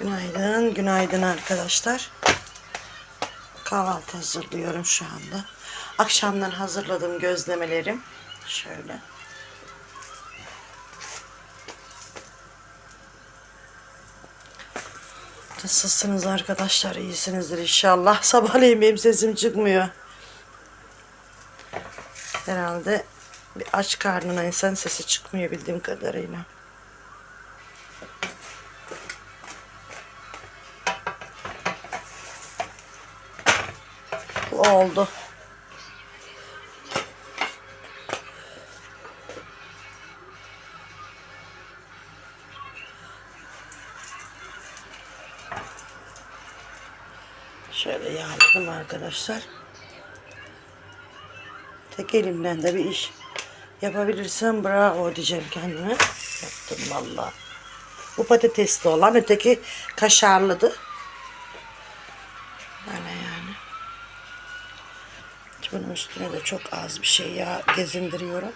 Günaydın, günaydın arkadaşlar. Kahvaltı hazırlıyorum şu anda. Akşamdan hazırladığım gözlemelerim. Şöyle. Nasılsınız arkadaşlar? İyisinizdir inşallah. Sabahleyin benim sesim çıkmıyor. Herhalde bir aç karnına insan sesi çıkmıyor bildiğim kadarıyla. Oldu. Şöyle yağladım arkadaşlar. Tek elimden de bir iş yapabilirsem bravo diyeceğim kendime. Yaptım valla. Bu patatesli olan öteki kaşarlıdı. Bunun üstüne de çok az bir şey yağ gezindiriyorum.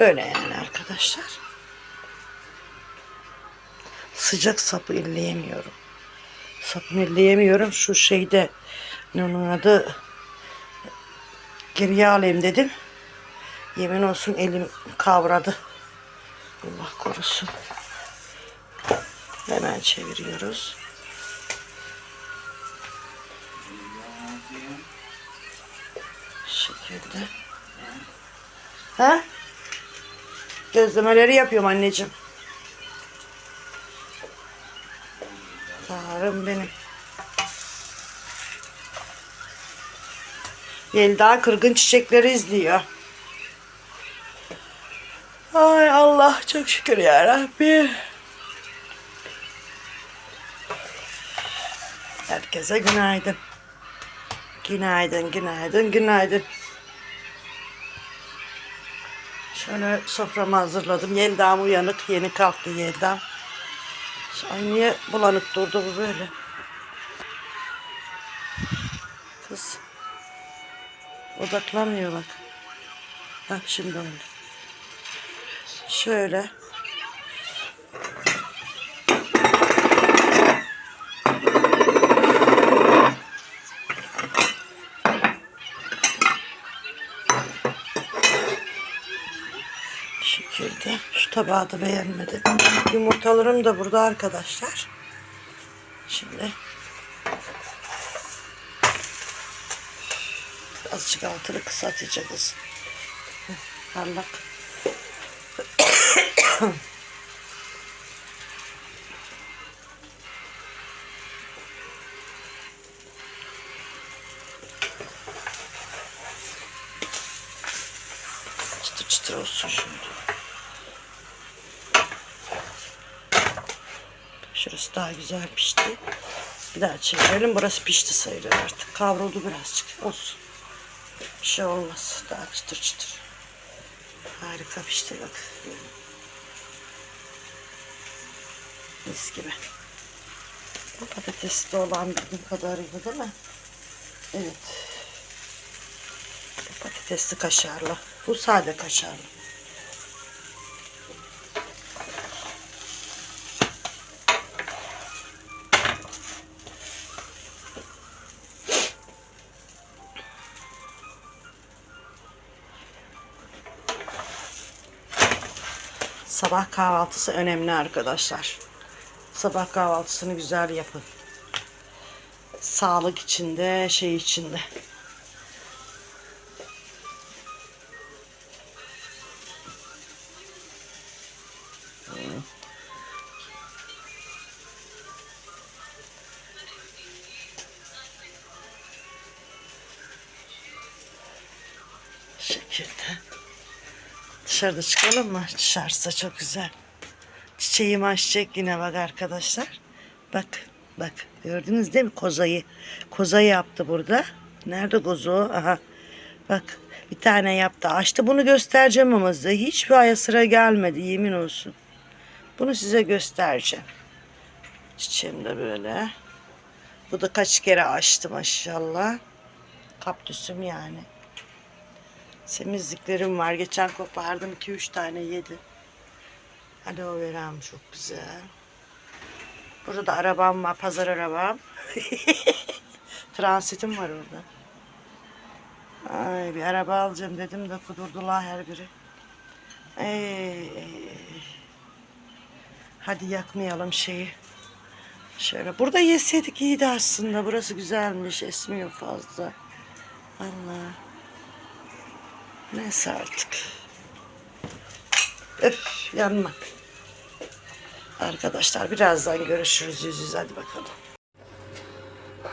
Böyle yani arkadaşlar. Sıcak sapı illeyemiyorum. Sapını illeyemiyorum. Şu şeyde ne onun adı geriye alayım dedim. Yemin olsun elim kavradı. Allah korusun. Hemen çeviriyoruz. Şekilde. Ha? Gözlemeleri yapıyorum anneciğim. Tarım benim. Yelda kırgın çiçekleri izliyor. Ay Allah çok şükür ya Rabbi. Herkese günaydın. Günaydın, günaydın, günaydın. Şöyle soframı hazırladım. Yeldam uyanık. Yeni kalktı Yeldam. Ay niye bulanık durdu bu böyle? Kız. Odaklanmıyor bak. Bak şimdi oldu. Şöyle. Şekilde. Şu tabağı da beğenmedim. Yumurtalarım da burada arkadaşlar. Şimdi azıcık altını kısaltacağız. Parlak. Çıtır çıtır olsun şimdi. Şurası daha güzel pişti. Bir daha çevirelim. Burası pişti sayılır artık. Kavruldu birazcık. Olsun. Bir şey olmaz. Daha çıtır çıtır. Harika pişti bak. Mis gibi. Bu patatesli olan bildiğim kadarıyla değil mi? Evet. Bu patatesli kaşarlı. Bu sade kaşarlı. Sabah kahvaltısı önemli arkadaşlar. Sabah kahvaltısını güzel yapın. Sağlık içinde, şey içinde. Şekilde. Dışarıda çıkalım mı? Dışarısı çok güzel. Çiçeğim açacak yine bak arkadaşlar. Bak bak gördünüz değil mi kozayı? Koza yaptı burada. Nerede kozu? Aha. Bak bir tane yaptı. Açtı bunu göstereceğim ama size. Hiçbir aya sıra gelmedi yemin olsun. Bunu size göstereceğim. Çiçeğim de böyle. Bu da kaç kere açtı maşallah. Kaktüsüm yani. Semizliklerim var. Geçen kopardım 2-3 tane yedi. Aloe veram çok güzel. Burada da arabam var. Pazar arabam. Transitim var orada. Ay bir araba alacağım dedim de kudurdular her biri. Ey. Hadi yakmayalım şeyi. Şöyle burada yeseydik iyiydi aslında. Burası güzelmiş. Esmiyor fazla. Allah. Neyse artık. Öf yanma. Arkadaşlar birazdan görüşürüz yüz yüze hadi bakalım.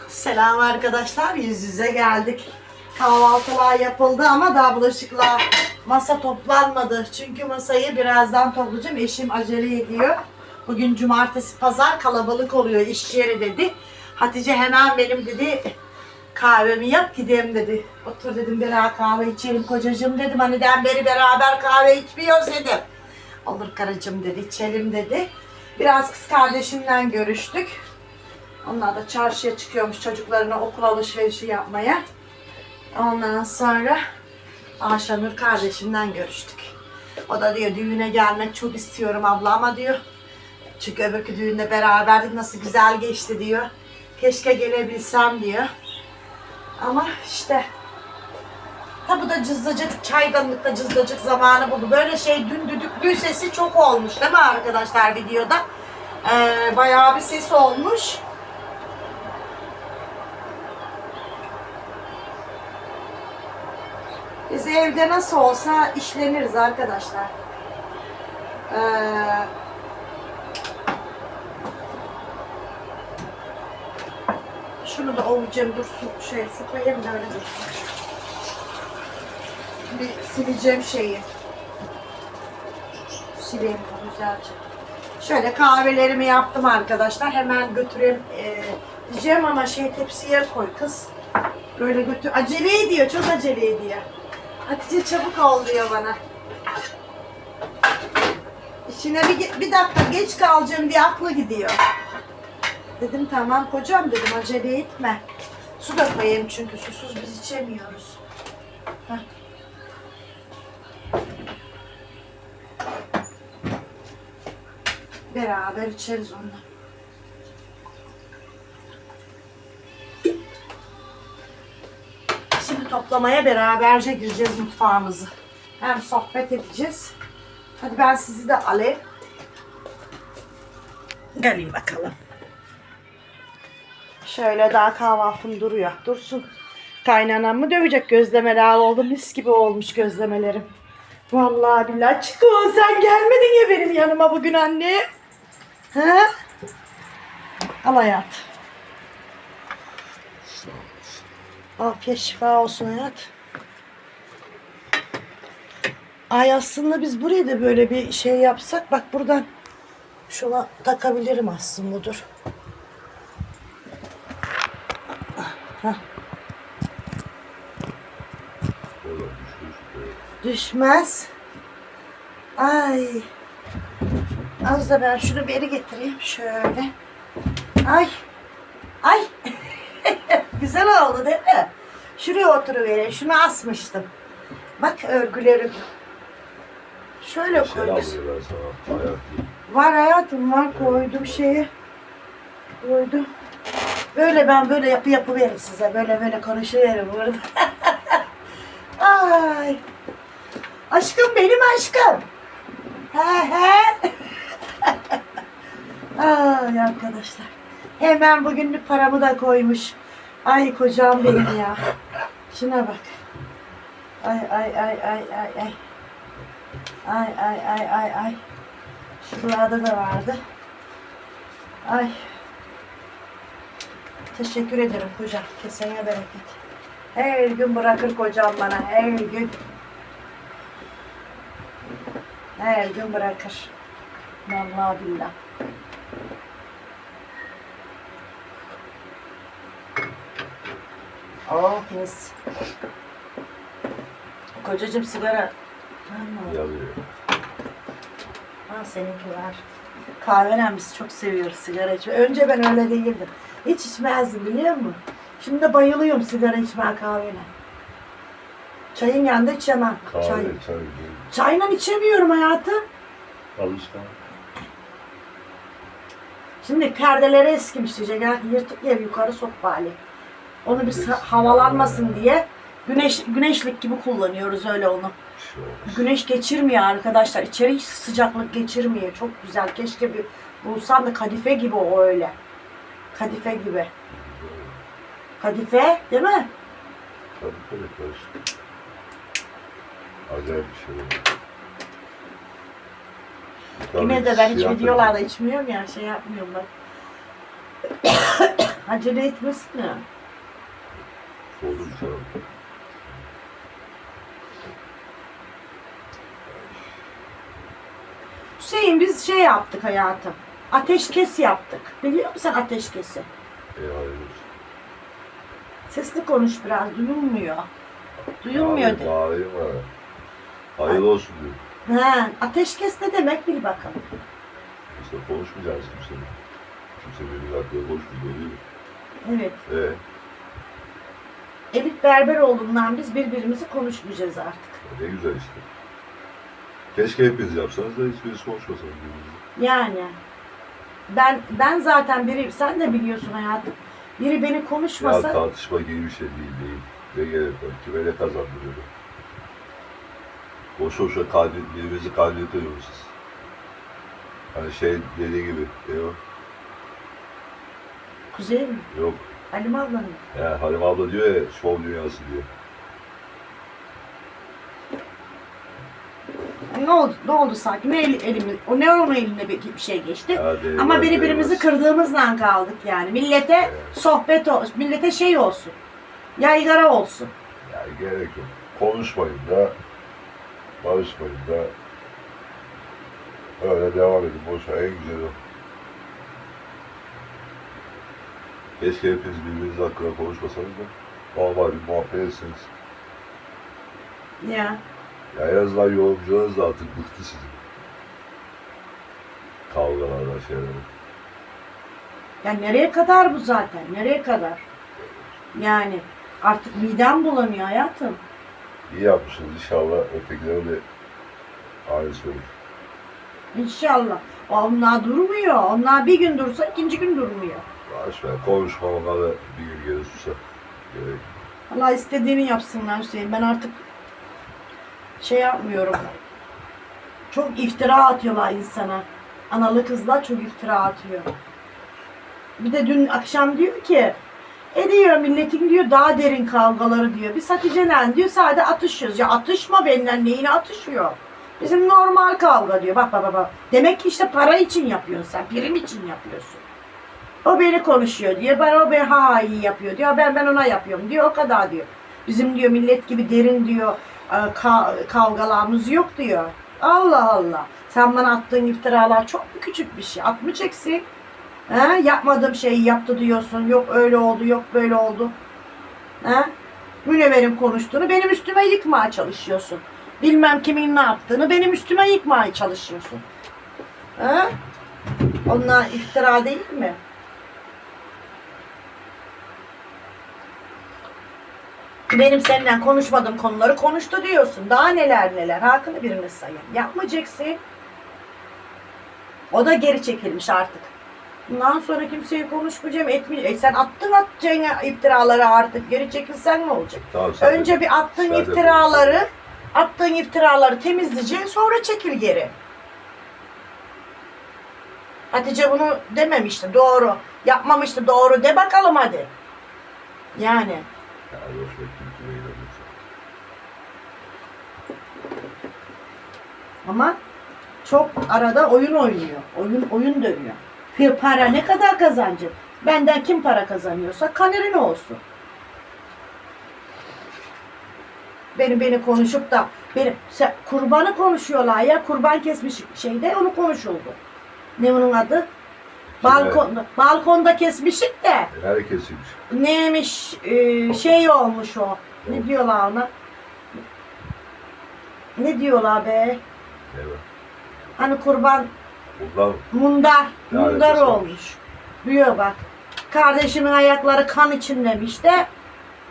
Selam arkadaşlar yüz yüze geldik. Kahvaltılar yapıldı ama daha bulaşıklar masa toplanmadı. Çünkü masayı birazdan toplayacağım. Eşim acele ediyor. Bugün cumartesi pazar kalabalık oluyor iş yeri dedi. Hatice hemen benim dedi kahvemi yap gideyim dedi. Otur dedim beraber kahve içelim kocacığım dedim. Hani'den beri beraber kahve içmiyoruz dedim. Olur karıcığım dedi içelim dedi. Biraz kız kardeşimle görüştük. Onlar da çarşıya çıkıyormuş çocuklarına okul alışverişi yapmaya. Ondan sonra Ayşenur kardeşimden görüştük. O da diyor düğüne gelmek çok istiyorum abla ama diyor. Çünkü öbürkü düğünde beraberdik nasıl güzel geçti diyor. Keşke gelebilsem diyor. Ama işte Ha bu da cızlıcık, çaydanlıkta cızlıcık zamanı buldu. Böyle şey dün düdüklü sesi çok olmuş değil mi arkadaşlar videoda? Ee, bayağı bir ses olmuş. Biz evde nasıl olsa işleniriz arkadaşlar. Ee, şunu da ovacağım dursun. Şey su koyayım da öyle dursun. Bir sileceğim şeyi. Sileyim bunu güzelce. Şöyle kahvelerimi yaptım arkadaşlar. Hemen götüreyim ee, diyeceğim ama şey tepsiye koy kız. Böyle götür. Acele ediyor. Çok acele ediyor. Hatice çabuk ol diyor bana. İşine bir, bir dakika geç kalacağım diye aklı gidiyor. Dedim tamam kocam dedim acele etme. Su da koyayım çünkü susuz biz içemiyoruz. Heh. Beraber içeriz onu. Şimdi toplamaya beraberce gireceğiz mutfağımızı. Hem sohbet edeceğiz. Hadi ben sizi de alayım. Gelin bakalım. Şöyle daha kahvaltım duruyor. Dursun. Kaynanam mı dövecek gözlemeler oldu. Mis gibi olmuş gözlemelerim. Vallahi billahi Çiko sen gelmedin ya benim yanıma bugün anne. Ha? Al hayat. Afiyet şifa olsun hayat. Ay aslında biz buraya da böyle bir şey yapsak bak buradan şuna takabilirim aslında dur. Düşmez. Ay. Az da ben şunu beri getireyim şöyle. Ay. Ay. Güzel oldu değil mi? Şuraya oturuvereyim. Şunu asmıştım. Bak örgülerim. Şöyle Şey koydum. Var hayatım var koydum şeye. Koydum. Böyle ben böyle yapı yapı veririm size. Böyle böyle konuşuverim burada. Ay. Aşkım benim aşkım. He he. Ay arkadaşlar. Hemen bugünlük paramı da koymuş. Ay kocam benim ya. Şuna bak. Ay ay ay ay ay ay. Ay ay ay ay ay. Şuralarda da vardı. Ay. Teşekkür ederim kocam. Kesene bereket. Her gün bırakır kocam bana. Her gün. Her gün bırakır. Vallahi billah. Oh mis. Kocacığım sigara. Tamam. Yanıyor. Ha seninki var. Kahvenen biz çok seviyoruz sigara içme. Önce ben öyle değildim. Hiç içmezdim biliyor musun? Şimdi de bayılıyorum sigara içmeye kahvene. Çayın yanında içemem. Kahve, Çay. çay. Çayla içemiyorum hayatım. Alışkan. Şimdi perdeleri eskimiş diyecek. Ya, yırtık yer yukarı sok bari. Onu bir havalanmasın diye güneş güneşlik gibi kullanıyoruz öyle onu. Güneş geçirmiyor arkadaşlar. İçeri hiç sıcaklık geçirmiyor. Çok güzel. Keşke bir bulsam da kadife gibi o öyle. Kadife gibi. Kadife değil mi? Tabii tabii karışık. Acayip bir şey. Yine de ben hiç siyah videolarda içmiyorum ya. Şey yapmıyorum bak. Acele etmesin ya. Soğudum sana. Hüseyin biz şey yaptık hayatım. Ateşkes yaptık. Biliyor musun ateşkesi? Hayırlı olsun. Sesli konuş biraz. Duyulmuyor. Duyulmuyor Abi, de. bağırayım ha. Hayırlı olsun diyorum. Ha, ateşkes ne demek bil bakalım. İşte konuşmayacağız kimsenin. Kimse benim hakkında konuşmuyor değil mi? Evet. Ee, Elif Berberoğlu'ndan biz birbirimizi konuşmayacağız artık. ne güzel işte. Keşke hepiniz yapsanız da hiçbirisi konuşmasanız birbirinizle. Yani ben ben zaten biri sen de biliyorsun hayatım. Biri beni Ya konuşmasa tartışma gibi bir şey değil değil. Ne gerek var? Kime ne kazandırıyor? Boş boşa kalbi, birbirinizi kaybediyorsunuz siz. Hani şey dediği gibi. O? Kuzey mi? Yok. Halim ablanın. Ya Halim abla diyor ya şov dünyası diyor. Ne oldu? Ne oldu sanki? Ne el, elimi, o ne onun eline bir, bir şey geçti? Ya değmez, Ama birbirimizi kırdığımızdan kaldık yani. Millete sohbet olsun, millete şey olsun. Yaygara olsun. Yani gerek yok. Konuşmayın da, barışmayın da. Öyle devam edin. Boş ver. En güzeli o. Keşke hepiniz birbiriniz hakkında konuşmasanız da normal bir muhabbet etseniz. Ya. Ya en azından yorumcularınız da artık bıktı sizin. Kavgalardan şeylerden. Ya nereye kadar bu zaten? Nereye kadar? Yani artık midem bulanıyor hayatım. İyi yapmışsınız. İnşallah ötekileri de aynısı olur. İnşallah. Onlar durmuyor. Onlar bir gün dursa ikinci gün durmuyor. Boş ver. Konuşmamana da bir gün susar. Gerek. Allah istediğini yapsınlar Hüseyin. Ben artık şey yapmıyorum. Çok iftira atıyorlar insana. Analı kızlar çok iftira atıyor. Bir de dün akşam diyor ki e diyor milletin diyor daha derin kavgaları diyor. Biz Hatice'yle diyor sadece atışıyoruz. Ya atışma benden neyine atışıyor? Bizim normal kavga diyor. Bak bak bak. Demek ki işte para için yapıyorsun sen. Prim için yapıyorsun. O beni konuşuyor diyor. Ben o beni ha iyi yapıyor diyor. Ben ben ona yapıyorum diyor. O kadar diyor. Bizim diyor millet gibi derin diyor e, ka- kavgalarımız yok diyor. Allah Allah. Sen bana attığın iftiralar çok mu küçük bir şey? Atmayacaksın. He? Yapmadığım şeyi yaptı diyorsun. Yok öyle oldu, yok böyle oldu. He? Münevver'in konuştuğunu benim üstüme yıkmaya çalışıyorsun. Bilmem kimin ne yaptığını benim üstüme yıkmaya çalışıyorsun. He? Onlar iftira değil mi? Benim seninle konuşmadığım konuları konuştu diyorsun. Daha neler neler. Hakkını birine sayın. Yapmayacaksın. O da geri çekilmiş artık. Bundan sonra kimseyi konuşmayacağım, etmeyeceğim. E sen attın atacağın iftiraları artık. Geri çekilsen ne olacak? Tamam, sen de- Önce bir attığın sen de iftiraları, attığın iftiraları temizleyeceksin, sonra çekil geri. Hatice bunu dememişti, doğru. Yapmamıştı, doğru. De bakalım hadi. Yani. Ya. Ama çok arada oyun oynuyor. Oyun oyun dönüyor. Bir para ne kadar kazancı? Benden kim para kazanıyorsa kanerin olsun. Beni beni konuşup da benim se- kurbanı konuşuyorlar ya kurban kesmiş şeyde onu konuşuldu. Ne onun adı? Balkon, balkonda kesmişik de E, Herkesiymiş. neymiş e, şey olmuş o. Ne diyorlar ona? Ne diyorlar be? Evet. Hani kurban Bundan Mundar. Ne Mundar alakası var? olmuş. Diyor bak. Kardeşimin ayakları kan içindeymiş de.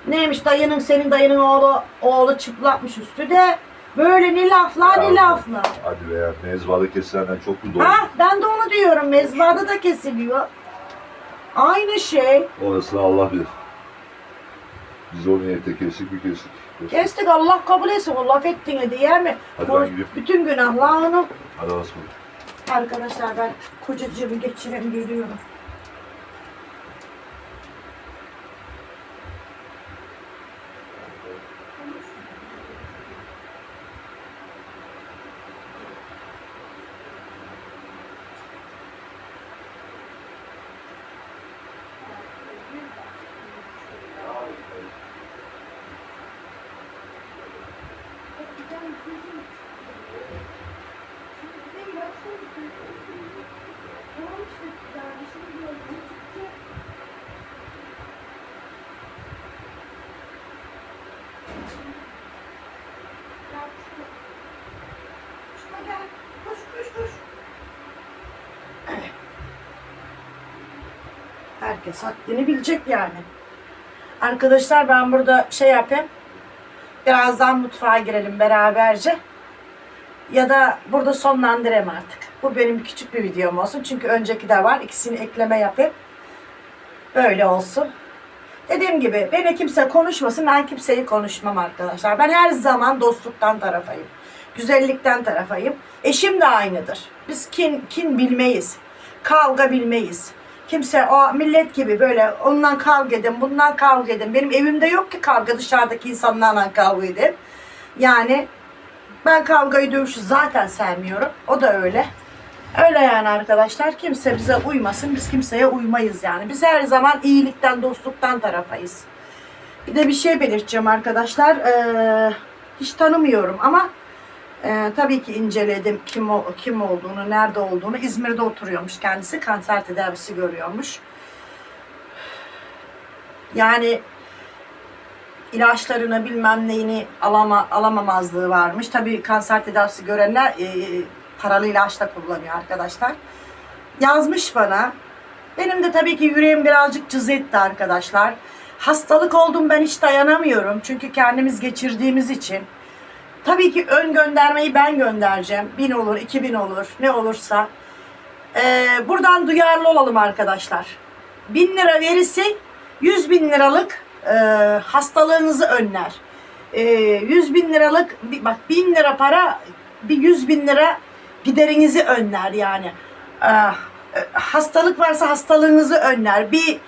Neymiş dayının senin dayının oğlu oğlu çıplakmış üstü de. Böyle ne laflar ne laflar. Hadi be ya. Mezbalı kesilenden çok mu doğru? Ha ben de onu diyorum. Mezbada da kesiliyor. Aynı şey. Orasını Allah bilir. Biz o niyete kesik mi kesik? Kestik Allah kabul etsin. O laf ettiğini diye mi? Hadi ben gideyim. Bütün günahlarını. Hadi asma. Arkadaşlar ben kocacığımı geçireyim geliyorum. Herkes haddini bilecek yani. Arkadaşlar ben burada şey yapayım. Birazdan mutfağa girelim beraberce. Ya da burada sonlandırayım artık. Bu benim küçük bir videom olsun. Çünkü önceki de var. İkisini ekleme yapayım. Böyle olsun. Dediğim gibi beni kimse konuşmasın. Ben kimseyi konuşmam arkadaşlar. Ben her zaman dostluktan tarafayım. Güzellikten tarafayım. Eşim de aynıdır. Biz kin, kin bilmeyiz. Kavga bilmeyiz. Kimse o millet gibi böyle ondan kavga edin, bundan kavga edin. Benim evimde yok ki kavga dışarıdaki insanlarla kavga edin. Yani ben kavgayı dövüşü zaten sevmiyorum. O da öyle. Öyle yani arkadaşlar. Kimse bize uymasın. Biz kimseye uymayız yani. Biz her zaman iyilikten, dostluktan tarafayız. Bir de bir şey belirteceğim arkadaşlar. Ee, hiç tanımıyorum ama e, tabii ki inceledim kim o, kim olduğunu, nerede olduğunu. İzmir'de oturuyormuş kendisi. Kanser tedavisi görüyormuş. Yani ilaçlarını bilmem neyini alama, alamamazlığı varmış. Tabii kanser tedavisi görenler e, paralı ilaç da kullanıyor arkadaşlar. Yazmış bana. Benim de tabii ki yüreğim birazcık cız etti arkadaşlar. Hastalık oldum ben hiç dayanamıyorum. Çünkü kendimiz geçirdiğimiz için. Tabii ki ön göndermeyi ben göndereceğim. Bin olur, iki bin olur, ne olursa. Ee, buradan duyarlı olalım arkadaşlar. Bin lira verisi 100 bin liralık e, hastalığınızı önler. E, 100 bin liralık, bak bin lira para, bir 100 bin lira giderinizi önler yani. Ah, e, hastalık varsa hastalığınızı önler. Bir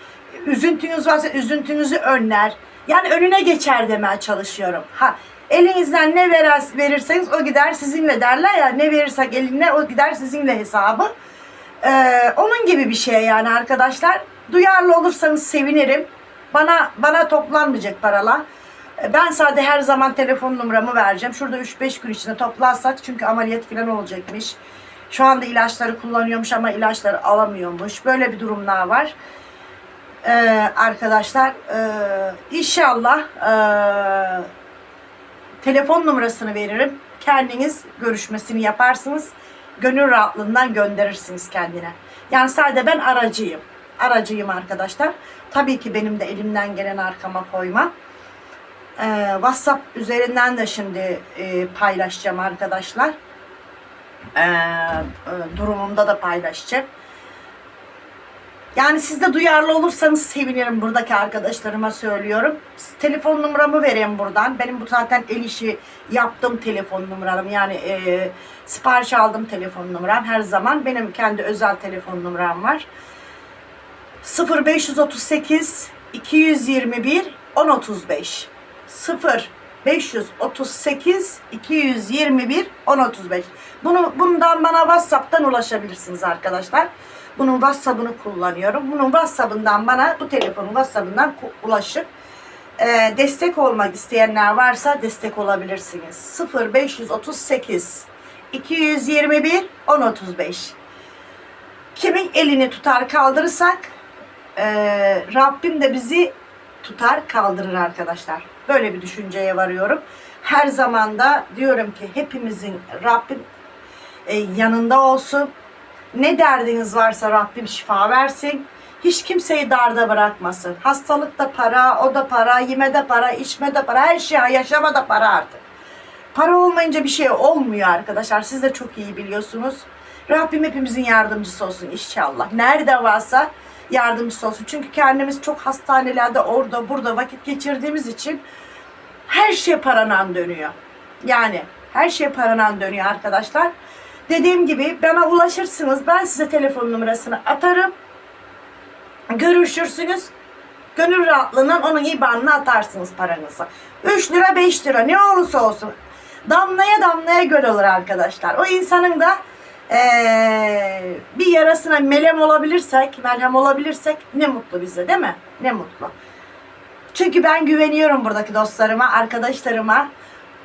üzüntünüz varsa üzüntünüzü önler. Yani önüne geçer demeye çalışıyorum. Ha elinizden ne verirseniz o gider sizinle derler ya ne verirsek eline o gider sizinle hesabı. Ee, onun gibi bir şey yani arkadaşlar. Duyarlı olursanız sevinirim. Bana bana toplanmayacak paralar. Ee, Ben sadece her zaman telefon numaramı vereceğim. Şurada 3-5 gün içinde toplarsak çünkü ameliyat falan olacakmış. Şu anda ilaçları kullanıyormuş ama ilaçları alamıyormuş. Böyle bir durumlar var. Ee, arkadaşlar ee, inşallah ee, telefon numarasını veririm. Kendiniz görüşmesini yaparsınız. Gönül rahatlığından gönderirsiniz kendine. Yani sadece ben aracıyım. Aracıyım arkadaşlar. Tabii ki benim de elimden gelen arkama koymam. Ee, WhatsApp üzerinden de şimdi e, paylaşacağım arkadaşlar. Ee, e, durumumda da paylaşacağım. Yani siz de duyarlı olursanız sevinirim buradaki arkadaşlarıma söylüyorum. Telefon numaramı vereyim buradan. Benim bu zaten el işi yaptığım telefon numaram. Yani e, sipariş aldım telefon numaram. Her zaman benim kendi özel telefon numaram var. 0538 221 1035 0 538 221 1035 Bunu bundan bana WhatsApp'tan ulaşabilirsiniz arkadaşlar. Bunun WhatsApp'ını kullanıyorum. Bunun WhatsApp'ından bana bu telefonun WhatsApp'ından ulaşıp e, destek olmak isteyenler varsa destek olabilirsiniz. 0538 221 1035 Kimin elini tutar kaldırırsak e, Rabbim de bizi tutar kaldırır arkadaşlar. Böyle bir düşünceye varıyorum. Her zaman da diyorum ki hepimizin Rabbim e, yanında olsun. Ne derdiniz varsa Rabbim şifa versin. Hiç kimseyi darda bırakmasın. Hastalık da para, o da para, yeme de para, içme de para, her şey, yaşama da para artık. Para olmayınca bir şey olmuyor arkadaşlar. Siz de çok iyi biliyorsunuz. Rabbim hepimizin yardımcısı olsun inşallah. Nerede varsa yardımcısı olsun. Çünkü kendimiz çok hastanelerde orada burada vakit geçirdiğimiz için her şey paranan dönüyor. Yani her şey paranan dönüyor arkadaşlar. Dediğim gibi bana ulaşırsınız. Ben size telefon numarasını atarım. Görüşürsünüz. Gönül rahatlığından onun IBAN'ına atarsınız paranızı. 3 lira 5 lira ne olursa olsun. Damlaya damlaya göl olur arkadaşlar. O insanın da eee, bir yarasına melem olabilirsek, merhem olabilirsek ne mutlu bize değil mi? Ne mutlu. Çünkü ben güveniyorum buradaki dostlarıma, arkadaşlarıma.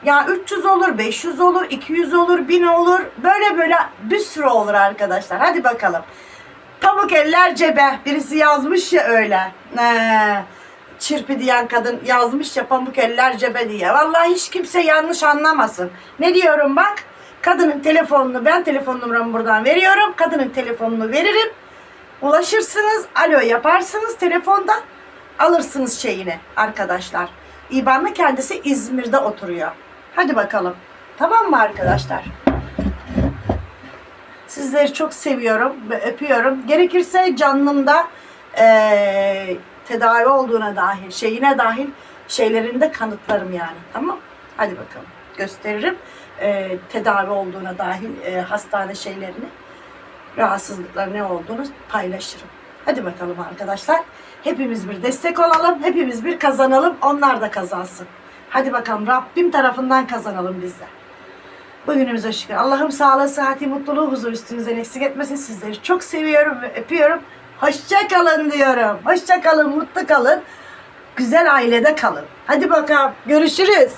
Ya 300 olur, 500 olur, 200 olur, 1000 olur. Böyle böyle bir sürü olur arkadaşlar. Hadi bakalım. Pamuk eller cebe. Birisi yazmış ya öyle. Ee, çirpi diyen kadın yazmış ya pamuk eller cebe diye. Vallahi hiç kimse yanlış anlamasın. Ne diyorum bak. Kadının telefonunu ben telefon numaramı buradan veriyorum. Kadının telefonunu veririm. Ulaşırsınız. Alo yaparsınız telefondan. Alırsınız şeyini arkadaşlar. İban'la kendisi İzmir'de oturuyor. Hadi bakalım. Tamam mı arkadaşlar? Sizleri çok seviyorum ve öpüyorum. Gerekirse canlımda eee, tedavi olduğuna dahil, şeyine dahil şeylerini de kanıtlarım yani. Tamam Hadi bakalım. Gösteririm. Eee, tedavi olduğuna dahil eee, hastane şeylerini, rahatsızlıklar ne olduğunu paylaşırım. Hadi bakalım arkadaşlar. Hepimiz bir destek olalım. Hepimiz bir kazanalım. Onlar da kazansın. Hadi bakalım Rabbim tarafından kazanalım biz de. Bugünümüze şükür. Allah'ım sağlığı, sıhhati, mutluluğu, huzur üstünüzden eksik etmesin. Sizleri çok seviyorum ve öpüyorum. Hoşça kalın diyorum. Hoşça kalın, mutlu kalın. Güzel ailede kalın. Hadi bakalım. Görüşürüz.